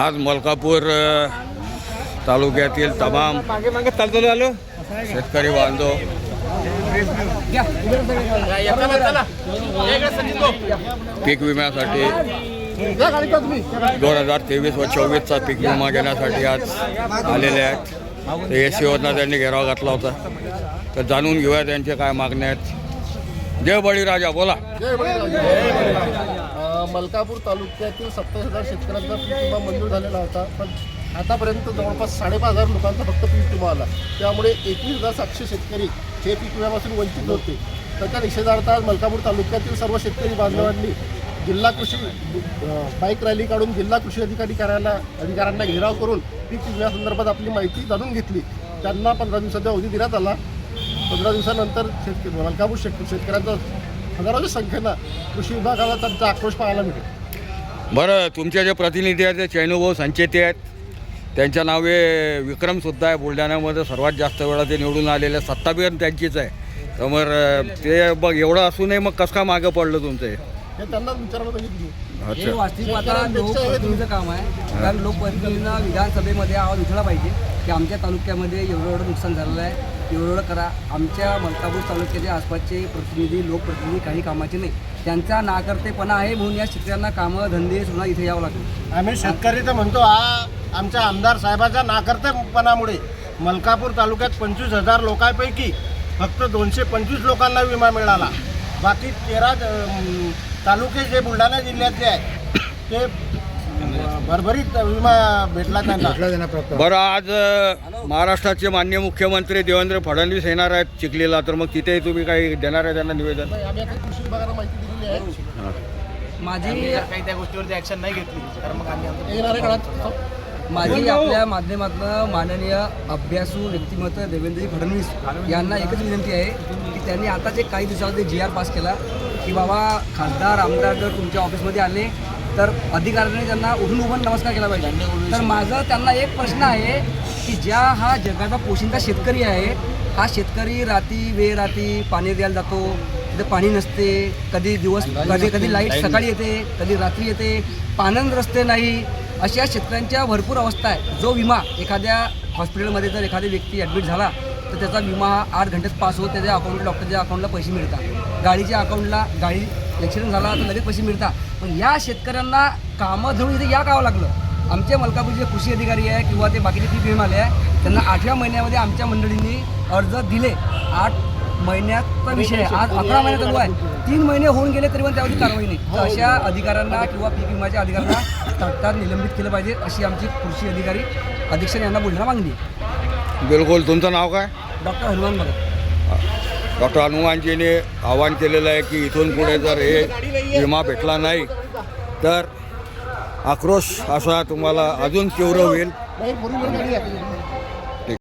आज मलकापूर तालुक्यातील तमाम शेतकरी बांधव. पीक विम्यासाठी दोन हजार तेवीस व चोवीसचा पीक विमा घेण्यासाठी आज आलेले आहेत. ए सी योजना त्यांनी घेराव घातला होता. तर जाणून घेऊया त्यांचे काय मागण्या आहेत. जय बळीराजा बोला. अ, मलकापूर तालुक्यातील सत्तावीस हजार शेतकऱ्यांचा पीक विमा मंजूर झालेला होता. पण आतापर्यंत जवळपास साडेपाच हजार लोकांचा फक्त पीक विमा आला. त्यामुळे एकवीस हजार सातशे शेतकरी हे पीक विम्यापासून वंचित होते. त्याच्या निषेधार्थ आज मलकापूर तालुक्यातील सर्व शेतकरी बांधवांनी जिल्हा कृषी बाईक रॅली काढून जिल्हा कृषी अधिकारी कार्याला अधिकाऱ्यांना घेराव करून पीक विम्यासंदर्भात आपली माहिती जाणून घेतली. त्यांना पंधरा दिवसाचा अवधी देण्यात आला. पंधरा दिवसानंतर शेतकरी मलकापूर शेत शेतकऱ्यांचा हजारोच्या संख्येनं कृषी विभागाला त्यांचा आक्रोश पाहायला मिळेल. बरं तुमचे जे प्रतिनिधी आहेत ते चैनुभाऊ संचेती आहेत. त्यांच्या नावे विक्रमसुद्धा आहे बुलढाण्यामध्ये. सर्वात जास्त वेळा ते निवडून आलेले आहेत. सत्ता पण त्यांचीच आहे. त्यामुळे ते बघ एवढं असूनही मग कसं का मागं पडलं तुमचं? हे? हे त्यांनाच विचारायला पाहिजे तुम्ही हे अच्छा. वास्तविक आता लोकप्रतिनिधीचं काम आहे. कारण लोकप्रतिनिधींना विधानसभेमध्ये आवाज उठवला पाहिजे की आमच्या तालुक्यामध्ये एवढं एवढं नुकसान झालेलं आहे. एवढं करा. आमच्या मलकापूर तालुक्याचे आसपासचे प्रतिनिधी लोकप्रतिनिधी काही कामाचे नाही. त्यांचा नाकर्तेपणा आहे म्हणून या शेतकऱ्यांना कामं धंदे सुद्धा इथे यावं लागतं आम्ही शेतकरी तर म्हणतो हा आमच्या आमदार साहेबाच्या नाकर्तेपणामुळे मलकापूर तालुक्यात पंचवीस हजार लोकांपैकी फक्त दोनशे पंचवीस लोकांना विमा मिळाला. बाकी तेरा तालुके जे बुलढाणा जिल्ह्यातले आहे ते भरभरीत विमा भेटला त्यांना. बरं आज महाराष्ट्राचे मान्य मुख्यमंत्री देवेंद्र फडणवीस येणार आहेत चिखलीला तर मग तिथेही तुम्ही काही देणार आहे त्यांना निवेदन? आता माझी काही त्या गोष्टीवरती ऍक्शन नाही घेतली तर मग आम्ही माझी आपल्या माध्यमातून माननीय अभ्यासू व्यक्तिमत्व देवेंद्रजी फडणवीस यांना एकच विनंती आहे की त्यांनी आताच एक काही दिवसामध्ये जी आर पास केला की बाबा खासदार आमदार जर तुमच्या ऑफिसमध्ये आले तर अधिकाऱ्यांनी त्यांना उठून उभं नमस्कार केला पाहिजे. तर माझं त्यांना एक प्रश्न आहे की ज्या हा जगाचा पोशिंदा शेतकरी आहे हा शेतकरी रात्री वे रात्री पाणी द्यायला जातो तिथे पाणी नसते कधी दिवस कधी कधी लाइट सकाळी येते कधी रात्री येते पाणंद रस्ते नाही अशा शेतकऱ्यांच्या भरपूर अवस्था आहे. जो विमा एखाद्या हॉस्पिटलमध्ये जर एखादा व्यक्ती ॲडमिट झाला तर त्याचा विमा हा आठ घंटेच पास होत त्याच्या अकाउंटला डॉक्टरच्या अकाउंटला पैसे मिळतात. गाडीच्या अकाउंटला गाडी ॲक्सिडेंट झाला तर लगेच पैसे मिळतात. पण या शेतकऱ्यांना कामं धरून इथे या गावं लागलं. आमचे मलकापूरचे कृषी अधिकारी आहे किंवा ते बाकीचे पीक विमा आले आहे त्यांना आठव्या महिन्यामध्ये आमच्या मंडळींनी अर्ज दिले. आठ महिन्याचा विषय आहे. आज अकरा महिने चालू आहे तीन महिने होऊन गेले तरी पण त्यावरती कारवाई नाही. तर अशा अधिकाऱ्यांना किंवा पीक विम्याच्या अधिकाऱ्यांना तात्काळ निलंबित केलं पाहिजे अशी आमची कृषी अधिकारी अधीक्षक यांना बोलण्याला मागणी बिलकुल. तुमचं नाव काय? डॉक्टर हनुमान भगत. डॉक्टर हनुमानजीने आवाहन केलेलं आहे की इथून पुढे जर हे विमा भेटला नाही तर आक्रोश असा तुम्हाला अजून तीव्र होईल.